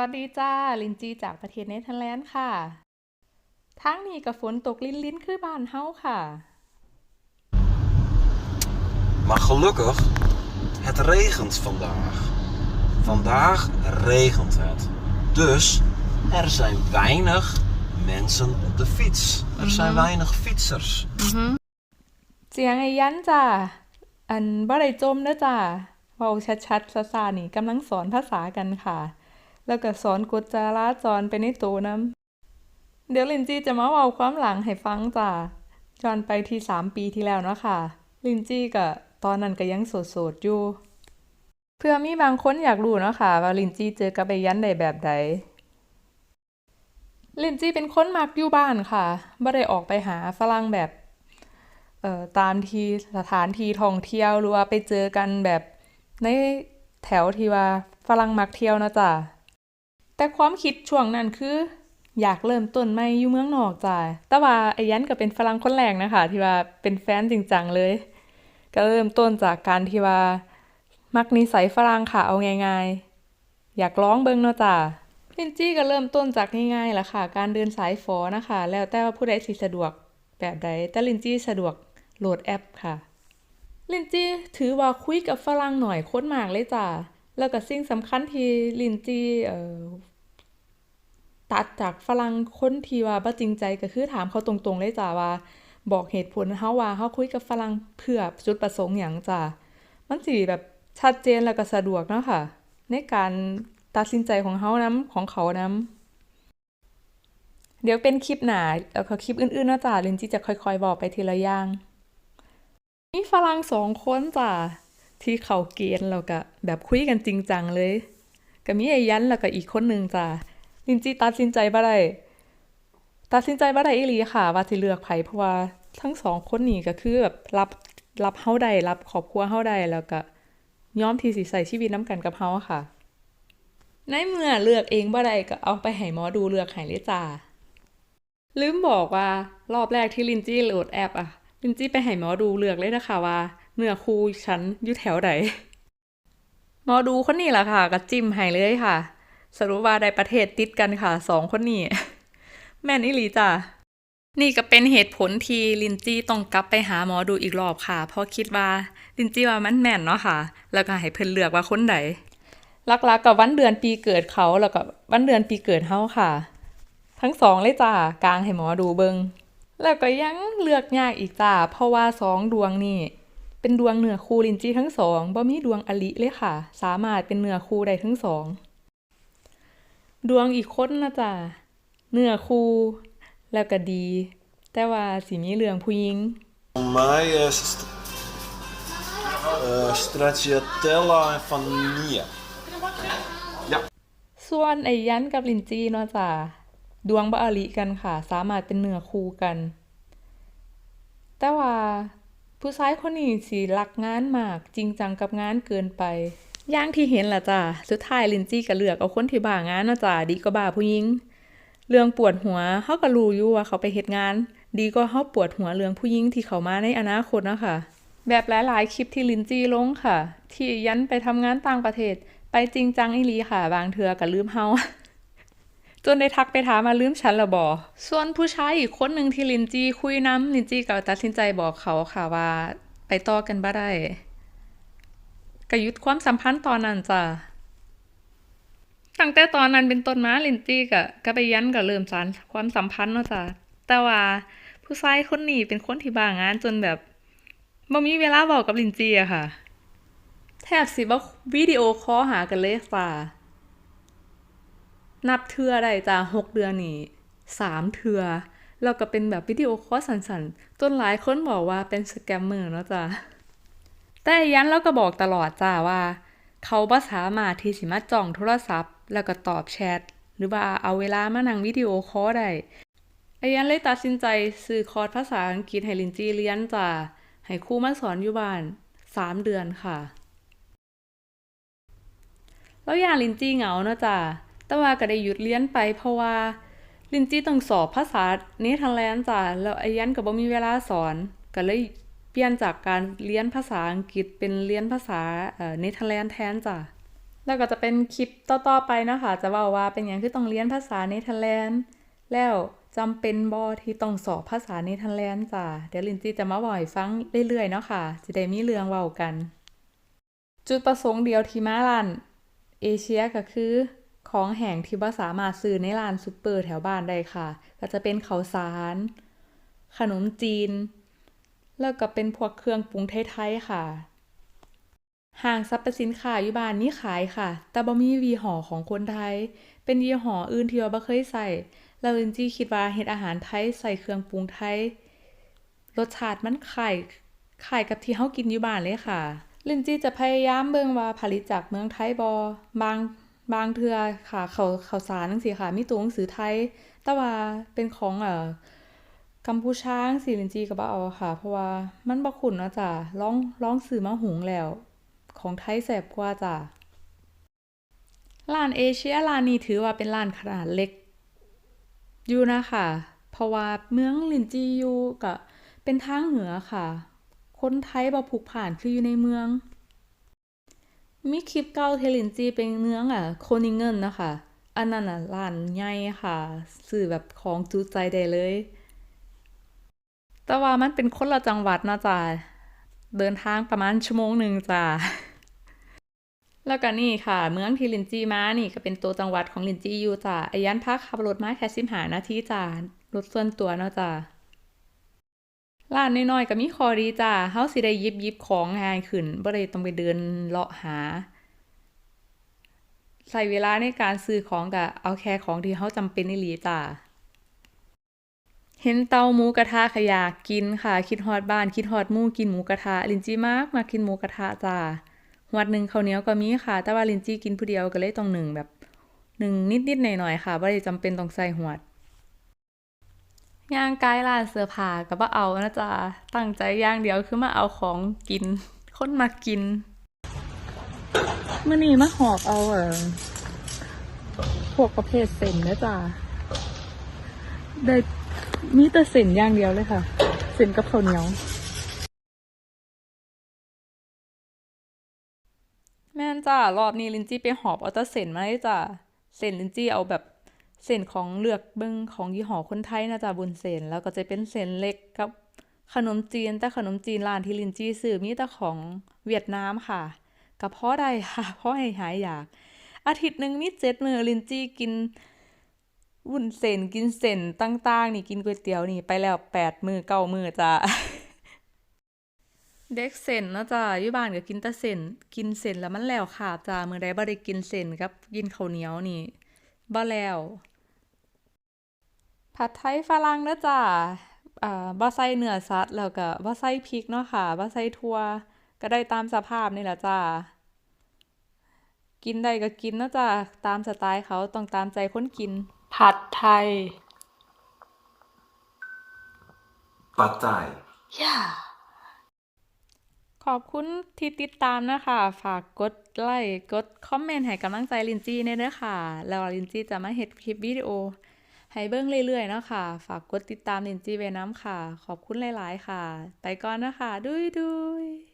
สวัสดีจ้า ลินจีจากประเทศเนเธอร์แลนด์ค่ะทางนี้กับฝนตกลิ้นลิ้นๆคือบ้านเฮาค่ะ Maar gelukkig, het regent vandaag. Vandaag regent het. Dus er zijn weinig mensen op de fiets. Er zijn weinig fietsers. เสียงไอ้ยันจ้าอันบ่ได้จมเด้อจ้าเว้าชัดๆซาๆนี่กำลังสอนภาษากันค่ะ แล้วก็สอนกฎจาราจรไปในตัวนํเดี๋ยวลินจีจะมาเว้าความหลังให้ฟังจ้าย้อนไปที่สามปีที่แล้วเนาะค่ะ ลินจีก็ตอนนั้นก็ยังโสดๆอยู่ เพื่อมีบางคนอยากรู้เนาะค่ะ ว่าลินจีเจอกับไอ้ยันได้แบบใดลินจีเป็นคนมักอยู่บ้านค่ะบ่ได้ออกไปหาฝรั่งแบบเอ่อตามที่สถานที่ท่องเที่ยวหรือว่าไปเจอกันแบบในแถวที่ว่าฝรั่งมักเที่ยวนะจ๊ะ แต่ความคิดช่วงนั้นคือ อยากเริ่มต้นใหม่อยู่เมืองนอกจ้ะแต่ว่าไอ้ยันก็เป็นฝรั่งคนแรกนะคะ ที่ว่าเป็นแฟนจริงจังเลย ก็เริ่มต้นจากการที่ว่า มักนิสัยฝรั่งค่ะเอาง่ายๆ อยากร้องเบิงเนาะจ้ะลินจี้ก็เริ่มต้นจากง่ายๆแหละค่ะ การเดินสายฝอนะคะ แล้วแต่ว่าผู้ใดสิสะดวกแบบใดแต่ลินจี้สะดวกโหลดแอปค่ะลินจี้ถือว่าคุยกับฝรั่งหน่อยโคตรมากเลยจ้ะ แล้วก็สิ่งสำคัญที่ลินจีเอ่อตัดจากฝรั่งคนที่ว่าบ่จริงใจก็คือถามเขาตรงๆเลยจ้ะว่า บอกเหตุผลเฮาว่าเฮาคุยกับฝรั่งเพื่อจุดประสงค์หยังจ้ะมันสิแบบชัดเจนแล้วก็สะดวกเนาะค่ะ ในการตัดสินใจของเฮานำของเขานำเดี๋ยวเป็นคลิปหนาแล้วก็คลิปอื่นๆนะจ้ะลินจีจะค่อยๆบอกไปทีละอย่างมีฝรั่งสองคนจ้ะ ที่เขาเกณฑ์แล้วก็แบบคุยกันจริงจังเลยก็มีไอ้ยันแล้วก็อีกคนหนึ่งจ้ะลินจีตัดสินใจบ่ได้ตัดสินใจบ่ได้อีหลีค่ะ ว่าสิเลือกไผเพราะว่าทั้งสองคนนี้ก็คือแบบรับรับเฮาได้รับครอบครัวเฮาได้แล้วก็ยอมที่สิใช้ชีวิตนํกันกับเฮาค่ะ ในเมื่อเลือกเองบ่ได้ก็เอาไปให้หมอดูเลือกให้เลยจ้าลืมบอกว่ารอบแรกที่ลินจี้โหลดแอปอะลินจี้ไปให้หมอดูเลือกเลยนะคะว่า เนื้อคู่ฉันอยู่แถวไหนหมอดูคนนี้ล่ะค่ะก็จิ้มให้เลยค่ะ สรุปว่าได้ประเทศติดกันค่ะสองคนนี้ แม่นอีหลีจ้ะนี่ก็เป็นเหตุผลที่ลินจี้ต้องกลับไปหาหมอดูอีกรอบค่ะ เพราะคิดว่าลินจี้ว่ามันแม่นเนาะค่ะ แล้วก็ให้เพิ่นเลือกว่าคนใดหลักๆกับวันเดือนปีเกิดเขาแล้วก็วันเดือนปีเกิดเฮาค่ะ ทั้งสองเลยจ้ากลางให้หมอดูเบิงแล้วก็ยังเลือกยากอีกจ้าเพราะว่าสองดวงนี่ เป็นดวงเนื้อคู่ลินจี้ทั้งสองบ่มีดวงอลิเลยค่ะ สามารถเป็นเนื้อคู่ได้ทั้งสอง ดวงอีกคนนะจ้าเนื้อคู่แล้วก็ดี แต่ว่าสิมีเรื่องผู้หญิง Voor mij is het eh, stracciatella en vanille. Ja. ส่วนไอ้ยันกับลินจี้เนาะจ้ะดวงบ่อลิกันค่ะ สามารถเป็นเนื้อคู่กัน แต่ว่า ผู้ชายคนนี้สิรักงานมาก จริงจังกับงานเกินไปย่างที่เห็นล่ะจ้ะสุดท้ายลินจี้ก็เลือกเอาคนที่บ้างานนะจ้ะดีกว่าบ้าผู้หญิง เรื่องปวดหัวเขาก็รู้อยู่ว่าเขาไปเฮ็ดงาน ดีกว่าเขาปวดหัวเรื่องผู้หญิงที่เขามาในอนาคตนะค่ะแบบหลายๆคลิปที่ลินจี้ลงค่ะ ที่ยันไปทำงานต่างประเทศ ไปจริงจังอีลีค่ะ บางเทือก็ลืมเฮา นได้ทักไปถามมาลืมฉันและบ่ส่วนผู้ชายอีกคนหนึ่งที่ลินจี้คุยน้ำลินจี้ก็ตัดสินใจบอกเขาค่ะว่าไปต่อกันบ่ได้ก็หยุดความสัมพันธ์ตอนนั้นจ้ะตั้งแต่ตอนนั้นเป็นต้นมาลินจี้ก็ก็ไปยันก็เริ่มสานความสัมพันธ์เนาะจ้ะแต่ว่าผู้ชายคนนี้เป็นคนที่บ้างานจนแบบบ่มีเวลาเว้ากับลินจี้อะค่ะ แทบสิบ่วิดีโอคอลหากันเลยจ้ะ นับเทื่อได้จ้ะหกเดือนนี่สามเทือแล้วก็เป็นแบบวิดีโอคอลสั้นๆจนหลายคนบอกว่าเป็นสแกมเมอร์เนาะจ้ะแต่ยันแล้วก็บอกตลอดจ้าว่า เขาบ่สามารถที่สิมาจองโทรศัพท์ แล้วก็ตอบแชทหรือว่าเอาเวลามานั่งวิดีโอคอลได้ไอ้ยันเลยตัดสินใจซื้อคอร์สภาษาอังกฤษให้ลินจีเรียนจ้าให้ครูมาสอนอยู่บ้านสามเดือนค่ะ แล้วอยาลินจี้เหงาเนาะจ้ะ แต่ว่าก็ได้หยุดเรียนไปเพราะว่า ลินจี้ต้องสอบภาษาเนเธอร์แลนด์จ้ะแล้วไอ้ยันก็บ่มีเวลาสอนก็เลยเปลี่ยนจากการเรียนภาษาอังกฤษเป็นเรียนภาษาเนเธอร์แลนด์แทนจ้ะแล้วก็จะเป็นคลิปต่อ ๆ ไปนะคะ จะเว่าว่าเป็นอย่างที่ต้องเรียนภาษาเนเธอร์แลนด์แล้วจำเป็นบอที่ต้องสอบภาษาเนเธอร์แลนด์จ้ะเดี๋ยวลินจี้จะมาบ่อยฟังเรื่อยๆเนาะค่ะจะได้มีเรื่องเว้ากัน จุดประสงค์เดียวที่มาร้านเอเชียก็คือ ของแห้งที่บ่สามารถซื้อในร้านซุปเปอร์แถวบ้านได้ค่ะ ก็จะเป็นข้าวสาร ขนมจีน แล้วก็เป็นพวกเครื่องปรุงไทยๆค่ะห้างสรรพสินค้าอยู่บ้านมีขายค่ะ แต่บ่มีวีห่อของคนไทย เป็นยี่ห้ออื่นที่ว่าบ่เคยใส่แล้วลินจี้คิดว่าเฮ็ดอาหารไทยใส่เครื่องปรุงไทย รสชาติมันคล้ายคล้ายกับที่เฮากินอยู่บ้านเลยค่ะ ลินจี้จะพยายามเบิ่งว่าผลิตจากเมืองไทยบ่บาง บางเทือค่ะ เขาวข้าวสารจังซี่ค่ะมีตัวหนังสือไทย แต่ว่าเป็นของเอ่อกัมพูชาจั่งซี้ลินจีก็บ่เอาค่ะ เพราะว่ามันบ่คุ้นนะจ้ะลองลองซื้อมาหุงแล้ว ของไทยแซ่บกว่าจ้ะร้านเอเชียร้านนี้ถือว่าเป็นร้านขนาดเล็ก อยู่นะคะ เพราะว่าเมืองลินจีอยู่ก็เป็นทางเหนือค่ะ คนไทยบ่ผูกผ่านคืออยู่ในเมือง มีคลิปเก่าเทลินจีเป็นเมืองอะ โคนิเงินนะคะอันนั้นอะร้านใหญ่ค่ะซื้อแบบของจุใจได้เลย แต่ว่ามันเป็นคนละจังหวัดนะจ๊ะเดินทางประมาณชั่วโมงหนึ่งจ้ะแล้วก็นี่ค่ะ เมืองที่ลินจีมานี่ก็เป็นตัวจังหวัดของลินจีอยู่จ้ะไอายันพักขับรถมาแค่สิบหานาทีจ้ะรถส่วนตัวเนาะจ้ะ ร้านน้อยๆก็มีข้อดีจ้ะเฮาสิได้ยิบยิบของง่ายขึ้นบ่ได้ต้องไปเดินเลาะหาใช้เวลาในการซื้อของก็เอาแค่ของที่เฮาจำเป็นอีหลีจ้ะเห็นเตาหมูกระทะขยากกินค่ะ คิดฮอดบ้าน คิดฮอดหมู่กินหมูกระทะลินจี้มากมากินหมูกระทะจ้าหวดหนึ่งข้าวเหนียวก็มีค่ะ แต่ว่าลินจี้กินผู้เดียวก็เลยต้องหนึ่งแบบหนึ่งนิดๆหน่อยๆค่ะบ่ได้จำเป็นต้องใส่หวด ย่างกายร้านเสื้อผ้าก็บ่เอานะจ๊ะตั้งใจอย่างเดียวคือมาเอาของกิน คนมากินมื้อนี้มาหอบเอาเอ่อพวกประเภทเส้นนะจ๊ะได้มีแต่เส้นอย่างเดียวเลยค่ะเส้นกับข้าวเหนียวแม่นจ้ารอบนี้ลินจี้ไปหอบเอาแต่เส้นมาเลยจ้ะเส้นลินจี้เอาแบบ เส้นของเลือกเบิ่งของยี่ห้อคนไทยนะจ๊ะบนเส้นแล้วก็จะเป็นเส้นเล็กกับขนมจีน แต่ขนมจีนร้านที่ลินจี้ซื้อมีแต่ของเวียดนามค่ะกับพ่อได้ค่ะเพ่อให้หายอยาก อาทิตย์หนึ่งมีเจ็ดมือลินจี้กินวุ้นเส้นกินเส้นต่างๆ นี่กินก๋วยเตี๋ยวนี่ไปแล้วแปดมือเก้ามือจ้ะเด็กเส้นนะจ้ะยู่บานก็กินแต่เส้นกินเส้นแล้วมันแล้วขาดจ้ะมือใดบ่ได้กินเส้นกับกินข้าวเหนียวนี่บ่แล้ว ผัดไทยฝรั่งเด้อจ้ะอ่าบ่ใส่เนื้อสัตว์แล้วก็บ่ใส่พริกเนาะค่ะบ่ใส่ถั่วก็ได้ตามสภาพนี่แหละจ้ะกินได้ก็กินเนาะจ้ะตามสไตล์เขาต้องตามใจคนกิน ผัดไทย Pad Thai. ขอบคุณที่ติดตามนะคะ ฝากกดไลค์ กดคอมเมนต์ให้กำลังใจลินจี้เด้อค่ะ แล้วลินจี้จะมาเฮ็ดคลิปวิดีโอ ให้เบิ้งเรื่อยๆเนาะค่ะ ฝากกดติดตามนินจีเวน้ำค่ะ ขอบคุณหลาย ๆ ค่ะ ไปก่อนนะคะดุยดุย